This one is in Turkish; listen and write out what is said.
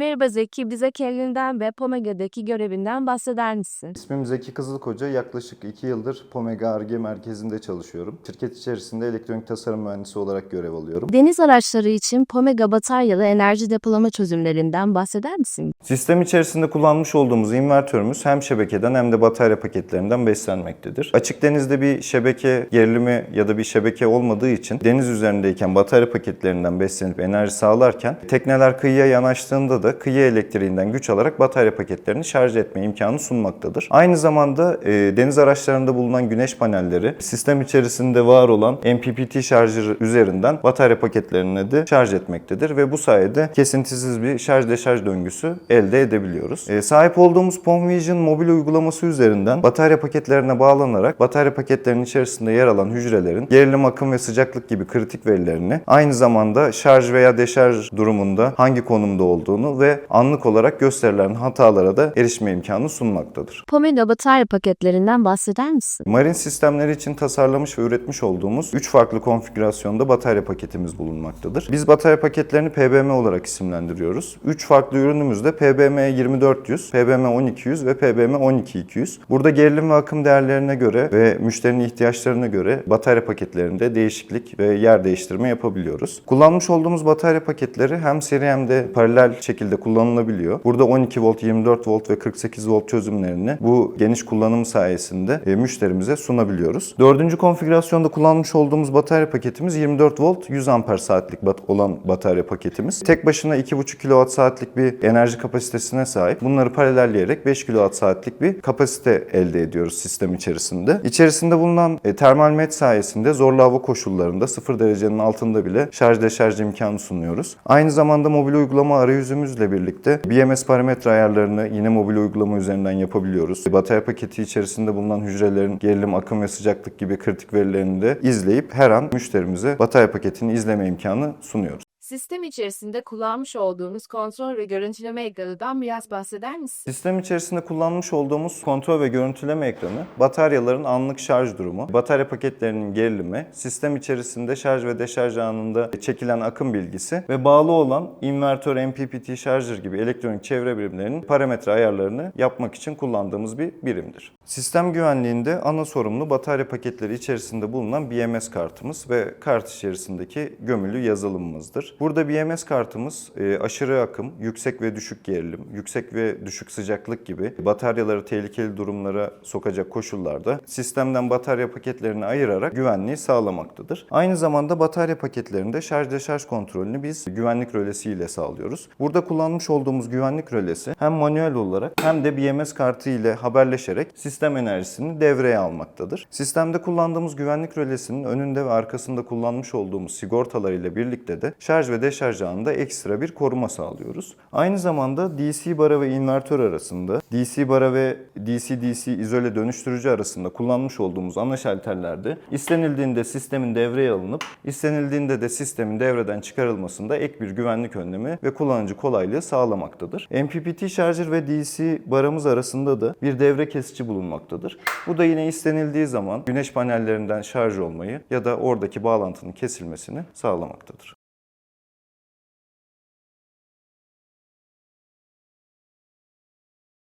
Merhaba Zeki, bize kendinden ve Pomega'daki görevinden bahseder misin? İsmim Zeki Kızılkoca. Yaklaşık 2 yıldır Pomega Ar-Ge merkezinde çalışıyorum. Şirket içerisinde elektronik tasarım mühendisi olarak görev alıyorum. Deniz araçları için Pomega bataryalı enerji depolama çözümlerinden bahseder misin? Sistem içerisinde kullanmış olduğumuz invertörümüz hem şebekeden hem de batarya paketlerinden beslenmektedir. Açık denizde bir şebeke gerilimi ya da bir şebeke olmadığı için deniz üzerindeyken batarya paketlerinden beslenip enerji sağlarken tekneler kıyıya yanaştığında da kıyı elektriğinden güç alarak batarya paketlerini şarj etme imkanı sunmaktadır. Aynı zamanda e, deniz araçlarında bulunan güneş panelleri sistem içerisinde var olan MPPT şarjı üzerinden batarya paketlerine de şarj etmektedir ve bu sayede kesintisiz bir şarj deşarj döngüsü elde edebiliyoruz. E, sahip olduğumuz PomVision mobil uygulaması üzerinden batarya paketlerine bağlanarak batarya paketlerinin içerisinde yer alan hücrelerin gerilim, akım ve sıcaklık gibi kritik verilerini aynı zamanda şarj veya deşarj durumunda hangi konumda olduğunu ve anlık olarak gösterilen hatalara da erişme imkanı sunmaktadır. Pomega batarya paketlerinden bahseder misin? Marin sistemleri için tasarlamış ve üretmiş olduğumuz 3 farklı konfigürasyonda batarya paketimiz bulunmaktadır. Biz batarya paketlerini PBM olarak isimlendiriyoruz. 3 farklı ürünümüzde PBM 2400, PBM 12100 ve PBM 12200. Burada gerilim ve akım değerlerine göre ve müşterinin ihtiyaçlarına göre batarya paketlerinde değişiklik ve yer değiştirme yapabiliyoruz. Kullanmış olduğumuz batarya paketleri hem seri hem de paralel şekilde kullanılabiliyor. Burada 12 volt, 24 volt ve 48 volt çözümlerini bu geniş kullanım sayesinde e, müşterimize sunabiliyoruz. Dördüncü konfigürasyonda kullanmış olduğumuz batarya paketimiz 24 volt 100 amper saatlik olan batarya paketimiz. Tek başına 2,5 kWh saatlik bir enerji kapasitesine sahip. Bunları paralelleyerek 5 kWh saatlik bir kapasite elde ediyoruz sistem içerisinde. İçerisinde bulunan e, termal met sayesinde zorlu hava koşullarında 0 derecenin altında bile şarj deşarj imkanı sunuyoruz. Aynı zamanda mobil uygulama arayüzümüzle birlikte BMS parametre ayarlarını yine mobil uygulama üzerinden yapabiliyoruz. Batarya paketi içerisinde bulunan hücrelerin gerilim, akım ve sıcaklık gibi kritik verilerini de izleyip her an müşterimize batarya paketini izleme imkanı sunuyoruz. Sistem içerisinde kullanmış olduğunuz kontrol ve görüntüleme ekranından biraz bahseder misin? Sistem içerisinde kullanmış olduğumuz kontrol ve görüntüleme ekranı, bataryaların anlık şarj durumu, batarya paketlerinin gerilimi, sistem içerisinde şarj ve deşarj anında çekilen akım bilgisi ve bağlı olan invertör, MPPT şarjır gibi elektronik çevre birimlerinin parametre ayarlarını yapmak için kullandığımız bir birimdir. Sistem güvenliğinde ana sorumlu batarya paketleri içerisinde bulunan BMS kartımız ve kart içerisindeki gömülü yazılımımızdır. Burada BMS kartımız e, aşırı akım, yüksek ve düşük gerilim, yüksek ve düşük sıcaklık gibi bataryaları tehlikeli durumlara sokacak koşullarda sistemden batarya paketlerini ayırarak güvenliği sağlamaktadır. Aynı zamanda batarya paketlerinde şarj deşarj kontrolünü biz güvenlik rölesi ile sağlıyoruz. Burada kullanmış olduğumuz güvenlik rölesi hem manuel olarak hem de BMS kartı ile haberleşerek sistem enerjisini devreye almaktadır. Sistemde kullandığımız güvenlik rölesinin önünde ve arkasında kullanmış olduğumuz sigortalar ile birlikte de ve deşarj anında ekstra bir koruma sağlıyoruz. Aynı zamanda DC bara ve invertör arasında, DC bara ve DC-DC izole dönüştürücü arasında kullanmış olduğumuz ana şalterlerde istenildiğinde sistemin devreye alınıp istenildiğinde de sistemin devreden çıkarılmasında ek bir güvenlik önlemi ve kullanıcı kolaylığı sağlamaktadır. MPPT şarjır ve DC baramız arasında da bir devre kesici bulunmaktadır. Bu da yine istenildiği zaman güneş panellerinden şarj olmayı ya da oradaki bağlantının kesilmesini sağlamaktadır.